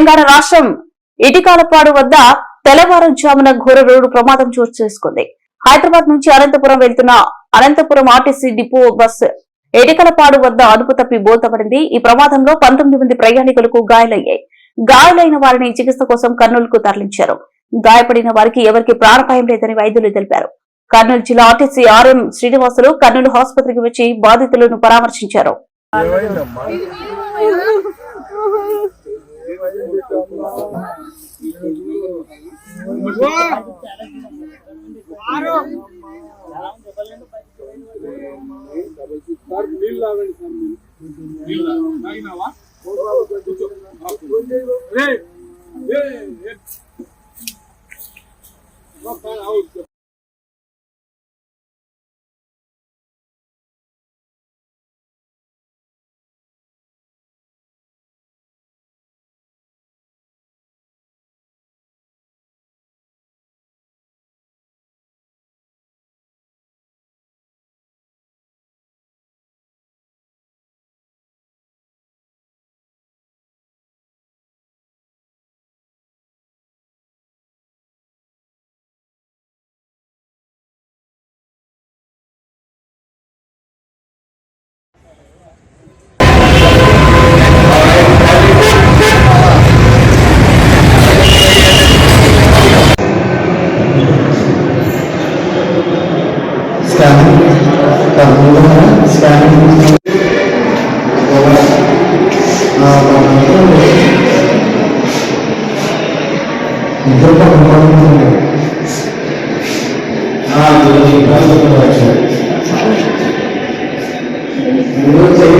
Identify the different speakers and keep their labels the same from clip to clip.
Speaker 1: తెలంగాణ రాష్ట్రం ఇటికాలపాడు వద్ద తెల్లవారుజామున ఘోర రోడ్డు ప్రమాదం చోటు చేసుకుంది. హైదరాబాద్ నుంచి అనంతపురం వెళ్తున్న Anantapur RTC depot bus Etikalapadu వద్ద అదుపు తప్పి బోల్తపడింది. ఈ ప్రమాదంలో పంతొమ్మిది మంది ప్రయాణికులకు గాయాలయ్యాయి. గాయాలైన వారిని చికిత్స కోసం కర్నూలుకు తరలించారు. గాయపడిన వారికి ఎవరికి ప్రాణపాయం లేదని వైద్యులు తెలిపారు. కర్నూలు జిల్లా ఆర్టీసీ ఆర్ఎం శ్రీనివాసులు కర్నూలు ఆసుపత్రికి వచ్చి బాధితులను పరామర్శించారు.
Speaker 2: తాగినావా scanning scanning Ah, do
Speaker 3: Brasil, do Brasil.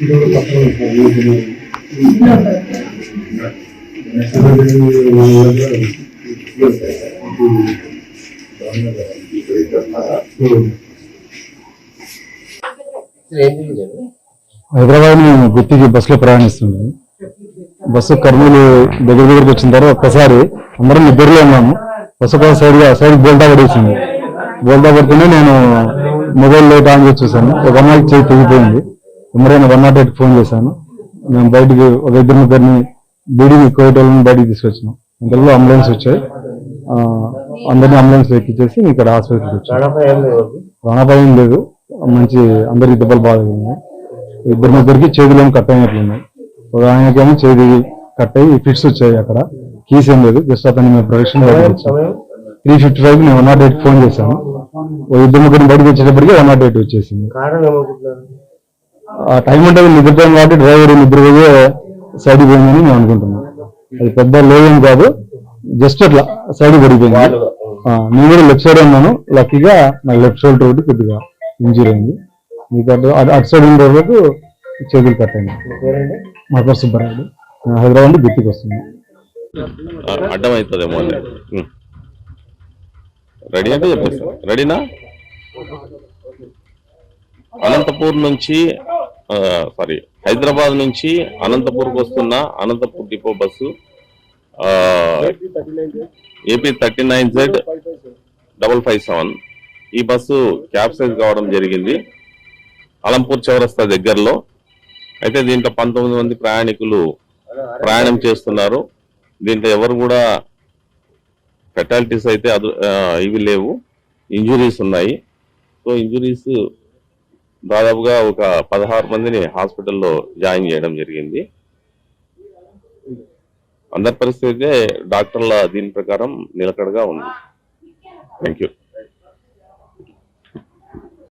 Speaker 4: Hyderabad మేము గుత్తికి బస్సులో ప్రయాణిస్తుంది. బస్సు కర్నూలు దగ్గర దగ్గరకు వచ్చిన తర్వాత ఒక్కసారి అందరం ఇద్దరులో ఉన్నాము. బస్సు ఒక సైడ్ సైడ్ బోల్టా పడేసింది. బోల్టా పడుతూనే నేను మొబైల్ లైట్ ఆన్ చేసి చూసాను ఒక అమ్మాయికి చేయి తెగిపోయింది. ఎమ్మరైనా వన్ నాట్ ఎయిట్ ఫోన్ చేశాను. మేము బయటికి ఒక ఇద్దరు ముగ్గురిని బీడీకి కోవిడ్ వాళ్ళని బయటికి తీసుకొచ్చినాం. ఇంతలో అంబులెన్స్ వచ్చాయి. అందరినీ అంబులెన్స్ ఎక్కించేసి ఇక్కడ హాస్పిటల్కి వచ్చాం. ప్రాణాపాయం లేదు మంచి అందరికి దెబ్బలు బాగా తగిలినాయి ఇద్దరు ముగ్గురికి చేతులేమో కట్ అయినట్లున్నాయి. ఒక ఆయనకేమో చేతి కట్ అయ్యి ఫిట్స్ వచ్చాయి అక్కడ. కీస్ ఏం లేదు. జస్ట్ అతన్ని మేము ప్రొడక్షన్ త్రీ ఫిఫ్టీ ఫైవ్ నేను వన్ నాట్ ఎయిట్ ఫోన్ చేశాను. ఇద్దరు ముగ్గురిని బయటకు వచ్చేటప్పటికి వన్ నాట్ ఎయిట్ వచ్చేసింది టైం అంటే నిద్రపోయాం కాబట్టి డ్రైవర్ నిద్రపోయే సైడ్ పోయిందని నేను అనుకుంటున్నాను అది పెద్ద లేదేం కాదు. జస్ట్ అట్లా సైడ్ పడిపోయింది. నేను కూడా లెఫ్ట్ సైడ్ ఉన్నాను. లక్కీగా నాకు లెఫ్ట్ షోల్డర్ ఒకటి కొద్దిగా ఇంజరీ అయింది. మీకు అటు అటు- అటు సైడ్ ఉండే వరకు చేతులు కట్ అయింది మా పేరు సుబ్బరాయుడు హైదరాబాద్ గుర్తుకు వస్తున్నాను.
Speaker 5: అడ్డం అవుతుందేమో రెడీ అంటే చెప్పేస్తా. రెడీనా? అనంతపూర్ నుంచి సారీ హైదరాబాద్ నుంచి అనంతపూర్కి వస్తున్న Anantapur depot bus AP thirty nine Z double five seven. ఈ బస్సు క్యాప్సైజ్ కావడం జరిగింది. అలంపూర్ చౌరస్తా దగ్గరలో. అయితే దీంట్లో పంతొమ్మిది మంది ప్రయాణికులు ప్రయాణం చేస్తున్నారు. దీంట్లో ఎవరు కూడా ఫెటాలిటీస్ అయితే అదు ఇవి లేవు. ఇంజురీస్ ఉన్నాయి. సో ఇంజురీస్ దాదాపుగా ఒక పదహారు మందిని హాస్పిటల్లో జాయిన్ చేయడం జరిగింది. అందరి పరిస్థితి అయితే డాక్టర్ల దీని ప్రకారం నిలకడగా ఉంది. Thank you